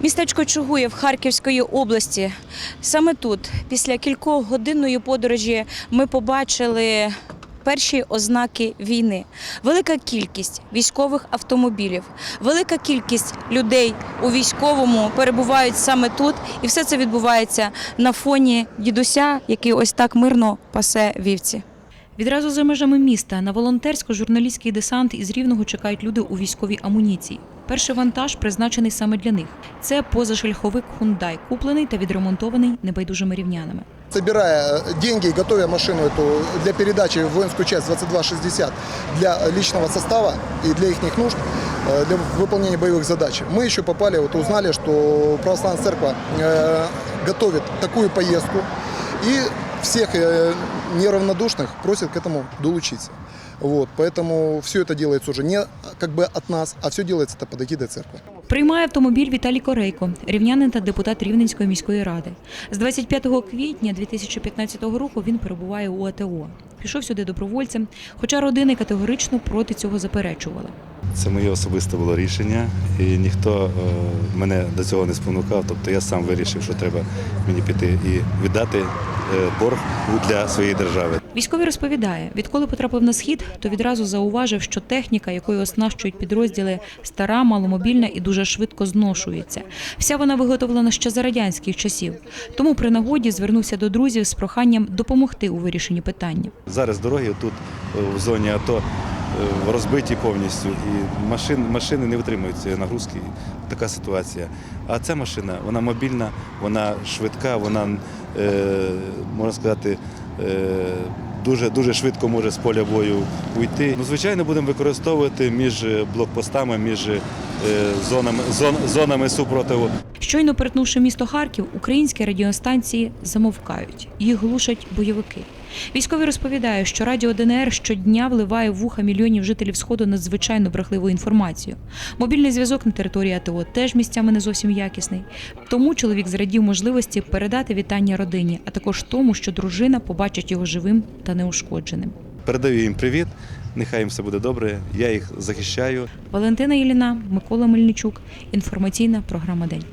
Містечко Чугуєв Харківської області. Саме тут, після кількох годинної подорожі, ми побачили перші ознаки війни. Велика кількість військових автомобілів, велика кількість людей у військовому перебувають саме тут, і все це відбувається на фоні дідуся, який ось так мирно пасе вівці. Відразу за межами міста на волонтерсько-журналістський десант із Рівного чекають люди у військовій амуніції. Перший вантаж призначений саме для них. Це позашляховик Hyundai, куплений та відремонтований небайдужими рівнянами. Собирая э, деньги и готовя машину эту для передачи в воинскую часть 2260 для личного состава и для их нужд, э, для выполнения боевых задач, мы еще попали, вот узнали, что Православная Церковь э, готовит такую поездку и всех э, неравнодушных просит к этому долучиться. Вот, поэтому все это делается уже не как бы от нас, а все делается это под эгидой церкви. Приймає автомобіль Віталій Корейко, рівнянин та депутат Рівненської міської ради. З 25 квітня 2015 року він перебуває у АТО. Пішов сюди добровольцем, хоча родини категорично проти цього заперечували. Це моє особисте було рішення, і ніхто е, мене до цього не спонукав. Тобто я сам вирішив, що треба мені піти і віддати е, борг для своєї держави. Військовий розповідає, відколи потрапив на схід, то відразу зауважив, що техніка, якою оснащують підрозділи, стара, маломобільна і дуже швидко зношується. Вся вона виготовлена ще за радянських часів. Тому при нагоді звернувся до друзів з проханням допомогти у вирішенні питання. Зараз дороги тут е, в зоні АТО е, розбиті повністю, і машин, машини не витримують цієї нагрузки. Така ситуація. А ця машина, вона мобільна, вона швидка, вона, е, можна сказати, е, дуже, дуже швидко може з поля бою уйти. Ну, звичайно, будемо використовувати між блокпостами, між е, зонами, зон, зонами супротиву. Щойно перетнувши місто Харків, українські радіостанції замовкають. Їх глушать бойовики. Військові розповідають, що радіо ДНР щодня вливає в вуха мільйонів жителів Сходу надзвичайно брехливу інформацію. Мобільний зв'язок на території АТО теж місцями не зовсім якісний. Тому чоловік зрадів можливості передати вітання родині, а також тому, що дружина побачить його живим та неушкодженим. Передаю їм привіт, нехай їм все буде добре. Я їх захищаю. Валентина Єліна, Микола Мельничук. Інформаційна програма День.